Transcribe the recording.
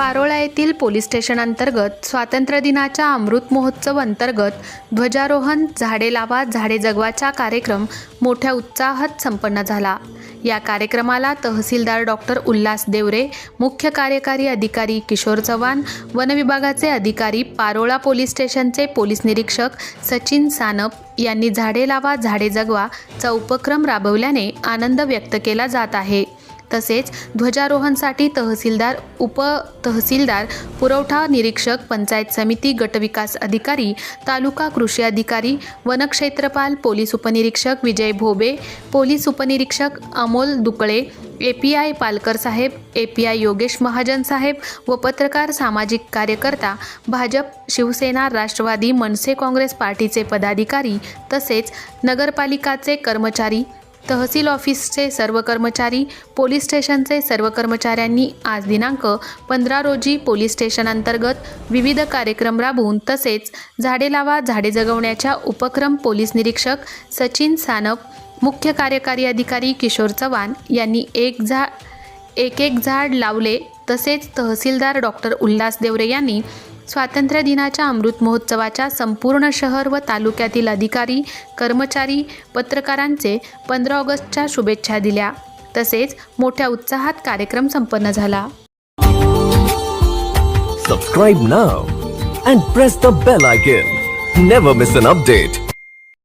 पारोळा येथील police station अंतर्गत स्वातंत्र्य दिनाच्या अमृत महोत्सव अंतर्गत ध्वजारोहण झाडे लावा झाडे जगवाचा कार्यक्रम मोठ्या उत्साहात संपन्न झाला. या कार्यक्रमाला तहसीलदार डॉक्टर उल्हास देवरे मुख्य कार्यकारी अधिकारी किशोर चव्हाण वनविभागाचे अधिकारी पारोळा पोलीस स्टेशनचे पोलीस निरीक्षक सचिन सानप यांनी झाडे लावा झाडे जगवा चा उपक्रम राबवल्याने आनंद व्यक्त केला जात आहे. तसेच ध्वजारोहणसाठी तहसीलदार उप तहसीलदार पुरवठा निरीक्षक पंचायत समिती गटविकास अधिकारी तालुका कृषी अधिकारी वनक्षेत्रपाल पोलीस उपनिरीक्षक विजय भोबे पोलीस उपनिरीक्षक Amol Dukale A P I Palkar Saheb A P I Yogesh Mahajan साहेब व पत्रकार सामाजिक कार्यकर्ता भाजप शिवसेना राष्ट्रवादी मनसे काँग्रेस पार्टीचे पदाधिकारी तसेच नगरपालिकाचे कर्मचारी तहसील ऑफिसचे सर्व कर्मचारी पोलीस स्टेशनचे सर्व कर्मचाऱ्यांनी आज दिनांक पंधरा रोजी पोलीस स्टेशन अंतर्गत विविध कार्यक्रम राबवून तसेच झाडे लावा झाडे जगवण्याच्या उपक्रम पोलीस निरीक्षक सचिन सानप मुख्य कार्यकारी अधिकारी किशोर चव्हाण यांनी एक झा एक एक झाड लावले. तसेच तहसीलदार डॉक्टर उल्हास देवरे यांनी स्वातंत्र्य दिनाच्या अमृत महोत्सवाच्या संपूर्ण शहर व तालुक्यातील अधिकारी कर्मचारी पत्रकारांचे पंधरा ऑगस्टच्या शुभेच्छा दिल्या. तसेच मोठ्या उत्साहात कार्यक्रम संपन्न झाला. Subscribe now and press the bell icon never miss an update